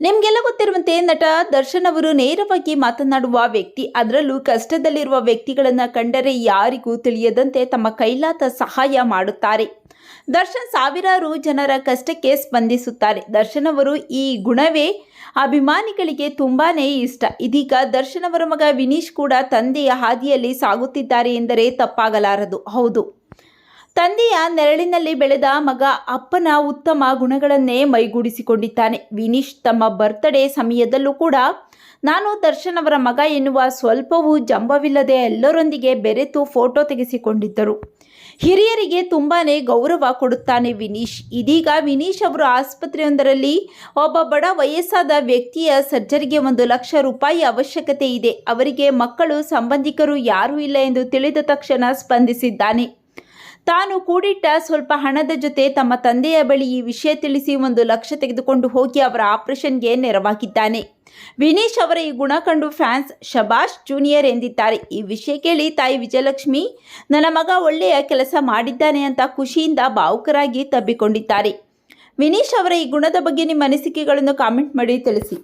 ನಿಮಗೆಲ್ಲ ಗೊತ್ತಿರುವಂತೆ ನಟ ದರ್ಶನ್ ಅವರು ನೇರವಾಗಿ ಮಾತನಾಡುವ ವ್ಯಕ್ತಿ, ಅದರಲ್ಲೂ ಕಷ್ಟದಲ್ಲಿರುವ ವ್ಯಕ್ತಿಗಳನ್ನು ಕಂಡರೆ ಯಾರಿಗೂ ತಿಳಿಯದಂತೆ ತಮ್ಮ ಕೈಲಾತ ಸಹಾಯ ಮಾಡುತ್ತಾರೆ. ದರ್ಶನ್ ಸಾವಿರಾರು ಜನರ ಕಷ್ಟಕ್ಕೆ ಸ್ಪಂದಿಸುತ್ತಾರೆ. ದರ್ಶನ್ ಅವರು ಈ ಗುಣವೇ ಅಭಿಮಾನಿಗಳಿಗೆ ತುಂಬಾನೇ ಇಷ್ಟ. ಇದೀಗ ದರ್ಶನ್ ಅವರ ಮಗ ವಿನೀಶ್ ಕೂಡ ತಂದೆಯ ಹಾದಿಯಲ್ಲಿ ಸಾಗುತ್ತಿದ್ದಾರೆ ಎಂದರೆ ತಪ್ಪಾಗಲಾರದು. ಹೌದು. ತಂದೆಯ ನೆರಳಿನಲ್ಲಿ ಬೆಳೆದ ಮಗ ಅಪ್ಪನ ಉತ್ತಮ ಗುಣಗಳನ್ನೇ ಮೈಗೂಡಿಸಿಕೊಂಡಿದ್ದಾನೆ. ವಿನೀಶ್ ತಮ್ಮ ಬರ್ತ್ಡೇ ಸಮಯದಲ್ಲೂ ಕೂಡ, ನಾನು ದರ್ಶನ್ ಅವರ ಮಗ ಎನ್ನುವ ಸ್ವಲ್ಪವೂ ಜಂಬವಿಲ್ಲದೆ ಎಲ್ಲರೊಂದಿಗೆ ಬೆರೆತು ಫೋಟೋ ತೆಗೆಸಿಕೊಂಡಿದ್ದರು. ಹಿರಿಯರಿಗೆ ತುಂಬಾ ಗೌರವ ಕೊಡುತ್ತಾನೆ ವಿನೀಶ್. ಇದೀಗ ವಿನೀಶ್ ಅವರು ಆಸ್ಪತ್ರೆಯೊಂದರಲ್ಲಿ ಒಬ್ಬ ಬಡ ವಯಸ್ಸಾದ ವ್ಯಕ್ತಿಯ ಸರ್ಜರಿಗೆ ಒಂದು ಲಕ್ಷ ರೂಪಾಯಿ ಅವಶ್ಯಕತೆ ಇದೆ. ಅವರಿಗೆ ಮಕ್ಕಳು, ಸಂಬಂಧಿಕರು ಯಾರೂ ಇಲ್ಲ ಎಂದು ತಿಳಿದ ತಕ್ಷಣ ಸ್ಪಂದಿಸಿದ್ದಾನೆ. ತಾನು ಕೂಡಿಟ್ಟ ಸ್ವಲ್ಪ ಹಣದ ಜೊತೆ ತಮ್ಮ ತಂದೆಯ ಬಳಿ ಈ ವಿಷಯ ತಿಳಿಸಿ ಒಂದು ಲಕ್ಷ ತೆಗೆದುಕೊಂಡು ಹೋಗಿ ಅವರ ಆಪರೇಷನ್ಗೆ ನೆರವಾಗಿದ್ದಾನೆ. ವಿನೀಶ್ ಅವರ ಈ ಗುಣ ಕಂಡು ಫ್ಯಾನ್ಸ್ ಶಬಾಷ್ ಜೂನಿಯರ್ ಎಂದಿದ್ದಾರೆ. ಈ ವಿಷಯ ಕೇಳಿ ತಾಯಿ ವಿಜಯಲಕ್ಷ್ಮಿ, ನನ್ನ ಮಗ ಒಳ್ಳೆಯ ಕೆಲಸ ಮಾಡಿದ್ದಾನೆ ಅಂತ ಖುಷಿಯಿಂದ ಭಾವುಕರಾಗಿ ತಬ್ಬಿಕೊಂಡಿದ್ದಾರೆ. ವಿನೀಶ್ ಅವರ ಈ ಗುಣದ ಬಗ್ಗೆ ನಿಮ್ಮ ಅನಿಸಿಕೆಗಳನ್ನು ಕಾಮೆಂಟ್ ಮಾಡಿ ತಿಳಿಸಿ.